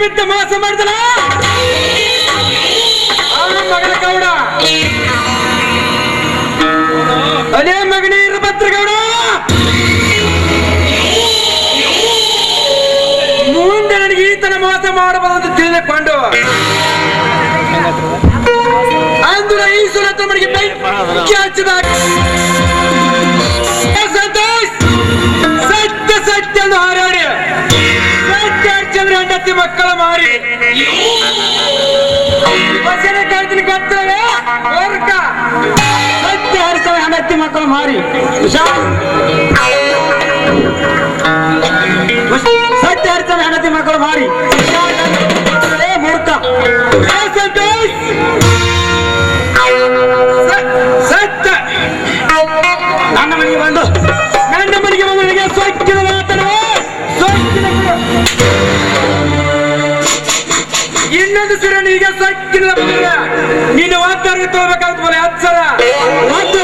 ಬಿದ್ದ ಮಾಸ ಮಾಡಿದಲ್ಲ ಅವನ ಮಗನ ಗೌಡ. ಅದೇ ಮಗನೇ ಇರಭದ್ರ ಗೌಡ. ಮುಂದೆ ನನಗೆ ಈತನ ಮೋಸ ಮಾಡಬಹುದು ಅಂತ ತಿಳಿದುಕೊಂಡು ಅಂದು ಈ ಸುರತ ಮನೆಗೆ ಬೆಂಕಿ ಹಚ್ಚಿದ ಮಕ್ಕಳು ಮಾರಿ. ಸತ್ಯ ಹರಿಸವ ಹೆಂಡತಿ ಮಕ್ಕಳು ಮಾರಿ. ಮೂರ್ಖ. ಸತ್ಯ. ನನ್ನ ಮನೆಗೆ ಬಂದು. ನನ್ನ ಮನೆಗೆ ಬಂದು ನನಗೆ ಇನ್ನೊಂದು ಸುರನು ಈಗ ಬಂದಿಲ್ಲ ನೀನು ವಾತಾವರಣ ತಗೋಬೇಕಾಗುತ್ತೆ ಹತ್ತು ಹತ್ಸರ ಮತ್ತು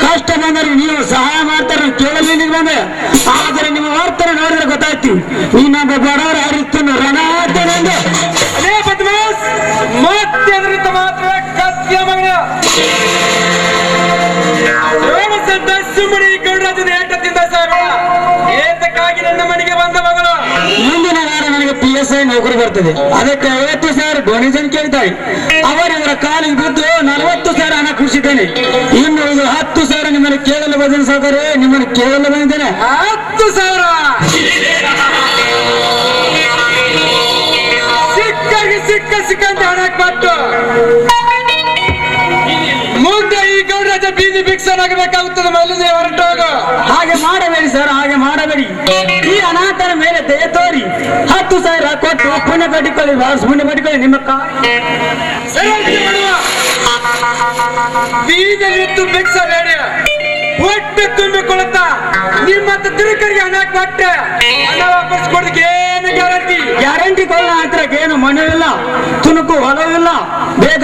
ಕಷ್ಟ ಬಂದರೆ ನೀವು ಸಹಾಯ ಮಾಡ್ತಾರೆ ಕೇಳಲಿ ನಿಮ್ಗೆ ಆದ್ರೆ ನಿಮ್ಮ ವರ್ತನೆ ನೋಡಿದ್ರೆ ಗೊತ್ತಾಯ್ತು. ನೀನೊಬ್ಬ ಬಡವರ ನೌಕರಿ ಬರ್ತದೆ. ಅದಕ್ಕೆ ಐವತ್ತು ಸಾವಿರ ಡೊನೇಷನ್ ಕೇಳ್ತಾರೆ. ಅವರಿವರ ಕಾಲಿಗೆ ಬಿದ್ದು ನಲವತ್ತು ಸಾವಿರ ಹಣ ಕೊಡಿಸಿದ್ದೇನೆ ಇನ್ನು ಇದು ಹತ್ತು ಸಾವಿರ ನಿಮ್ಮನ್ನು ಕೇಳಲು ಬಂದ ಸಾಕರೆ ನಿಮ್ಮನ್ನು ಕೇಳಲು ಬಂದಿದ್ದೇನೆ. ಹತ್ತು ಸಾವಿರ! ಸಿಕ್ಕಾಗಿ ಸಿಕ್ಕ ಸಿಕ್ಕಂತ ಹಣ ಕೊಟ್ಟು. ಮುಂದೆ ಈ ಗೌಡರಾಜ ಬೀದಿ ಭಿಕ್ಷನಾಗಬೇಕಾಗುತ್ತದೆ ಮೊದಲನೇ ಹೊರಟೋಗು ಹಾಗೆ ಮಾಡಬೇಡಿ ಸರ್ ಹಾಗೆ ಮಾಡಬೇಡಿ. ಈ ಅನಾಥನ ಮೇಲೆ ಹತ್ತು ಸಾವಿರ ಕೊಟ್ಟು ಪುಣ್ಯ ಕಟ್ಟಿಕೊಳ್ಳಿ ಪುಣ್ಯ ಕಟ್ಟಿಕೊಳ್ಳಿ ನಿಮ್ಮಕ್ಕ ಬೀದಿಯಲ್ಲಿದ್ದು ಭಿಕ್ಷ ಬೇಡ. ಹೊಟ್ಟೆ ತುಂಬಿಕೊಳ್ಳುತ್ತಾ ನಿಮ್ಮ ತಿರುಕರಿಗೆ ಹಣ ಕೊಟ್ಟೆ. ಹಣ ವಾಪಸ್ ಕೊಡೋದಕ್ಕೆ ಏನು ಗ್ಯಾರಂಟಿ ಗ್ಯಾರಂಟಿ ಕೊಡೋಣ ಹತ್ರಕ್ಕೆ ಏನು ಮನೆಯಿಲ್ಲ ತುಣುಕು ಹೊಲವಿಲ್ಲ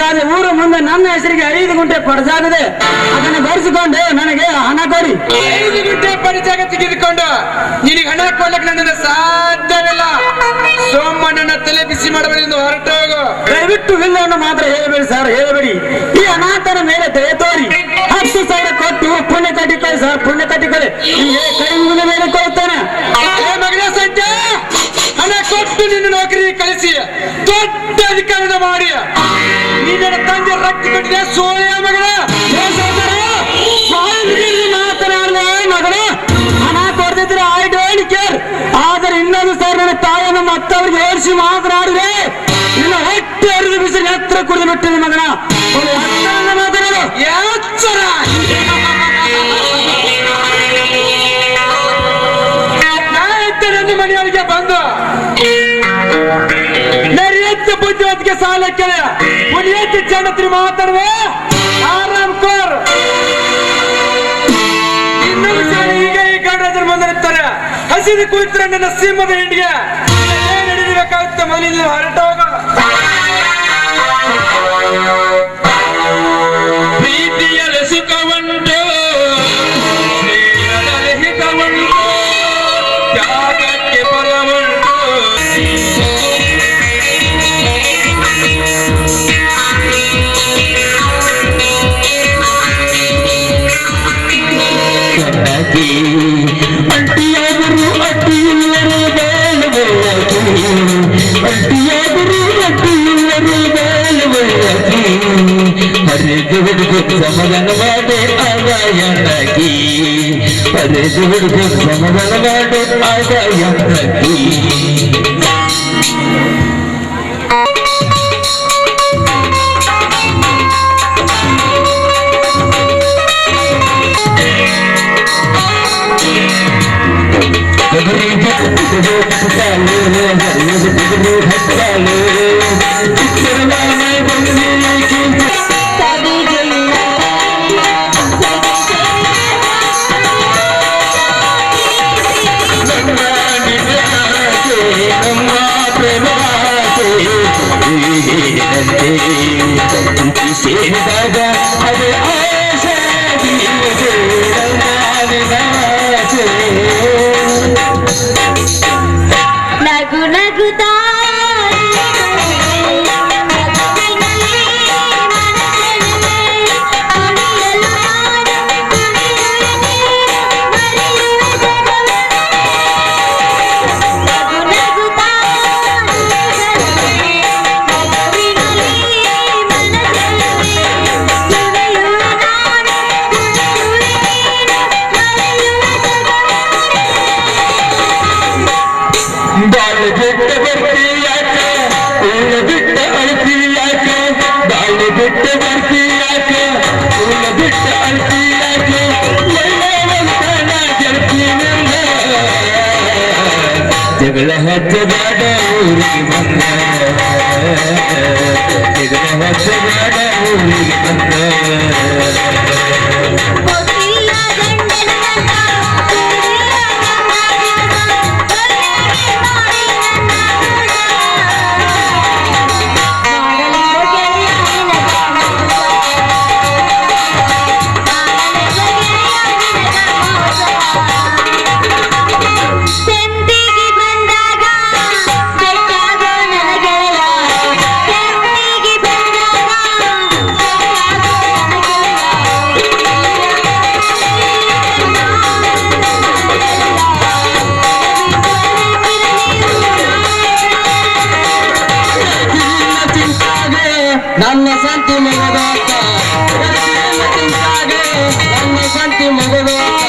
ಬೇಕಾದ್ರೆ ಊರು ಮುಂದೆ ನನ್ನ ಹೆಸರಿಗೆ ಐದು ಗುಂಟೆ ಪಡಿಸಾಗದೆ ಅದನ್ನು ಬರೆಸಿಕೊಂಡು ನನಗೆ ಹಣ ಕೊಡಿ. ಐದು ಗುಂಟೆ ಪರಿಚಯ ತೆಗೆದುಕೊಂಡು ನಿನಗೆ ಹಣ ಕೊಡ್ಲಿಕ್ಕೆ ನನ್ನಿಂದ ಸಾಧ್ಯವಿಲ್ಲ. ಸೋಮಣ್ಣನ ತಲೆ ಬಿಸಿ ಮಾಡಬೇಡಿ ಎಂದು ಹೊರಟು ದಯವಿಟ್ಟು ವಿಲ್ಲನ್ನು ಮಾತ್ರ ಹೇಳಬೇಡಿ ಸರ್ ಹೇಳಬೇಡಿ. ಈ ಅನಾಥನ ಮೇಲೆ ದಯ ತೋರಿ. ಹತ್ತು ಸಾವಿರ ಕೊಟ್ಟು ಪುಣ್ಯ ಕಟ್ಟಿಕೊಳ್ಳಿ ಸರ್ ಪುಣ್ಯ ಕಟ್ಟಿಕೊಳ್ಳಿ ಕಡಿಮೆ ಮೇಲೆ ಕೊಡುತ್ತಾನೆ. ಮಗಳ ಸಂಜೆ ಹಣ ಕೊಟ್ಟು ನಿನ್ನ ನೌಕರಿ ಕಳಿಸಿ. ದೊಡ್ಡ ಅಧಿಕಾರದ ಮಾಡಿ. ನಿನ್ನ ರಕ್ತ ಕಟ್ಟಿದೆ ಸೋಯ ಮಗನ. ಮಾತನಾಡಲೇ ಮಗನ? ಹಣ ಕೊಡ್ತಿದ್ರೆ ಐ ಡೋಂಟ್ ಕೇರ್ ಆದರೆ ಇನ್ನೊಂದು ಸರ್ ನನ್ನ ತಾಯಿಯನ್ನು ಮತ್ತವರಿಗೆ ಏರಿಸಿ ಮಾತನಾಡಿದ್ರೆ, ನಿನ್ನ ಹೊಟ್ಟೆ ಬಿಸಿಲು ಎತ್ತರ ಕುಡಿದು ಬಿಟ್ಟಿದೆ ಮಗನ. ಕೇಳ ಮುನಿಯತ್ತ ಚಂಡತ್ರಿ ಮಾತಾಡುವೆ ಆರಾಮ್ ಕೋರ್. ಈಗ ಈ ನಿಂತಾರೆ ಹಸಿದು ಕುಳಿತರೆ ನನ್ನ ಸಿಂಹದ ಹಿಂಡಿಗೆ ಏನ್ ನಡೀಬೇಕಾಗುತ್ತೆ ಮೊದಲಿಂದ ಹೊರಟ ಬಾಳುವೆಯಾಗಿ ಅಡ್ಡಿಯಾದರೂ ಅಡ್ಡಿಯಿಲ್ಲರು ಬಾಳುವೆಯಾಗಿ ಹರಿದು ಹುಡುಗು ಸಮಾಧಾನ ಮಾಡೆ ಆದಾಯನಾಗಿ ಹರಿದು ಹುಡುಗು ಸಮಾಧಾನ ಮಾಡೆ ಆದಾಯನಾಗಿ ಸೇರಿದಾಗ ಅದು திகழகத்து வேட ஊரி வந்த. திகழகத்து வேட ஊரி வந்த. ನನ್ನ ಸಂತಿ ಮಗದೋತ ನನ್ನ ಸಂತಿ ಮಗದೋತ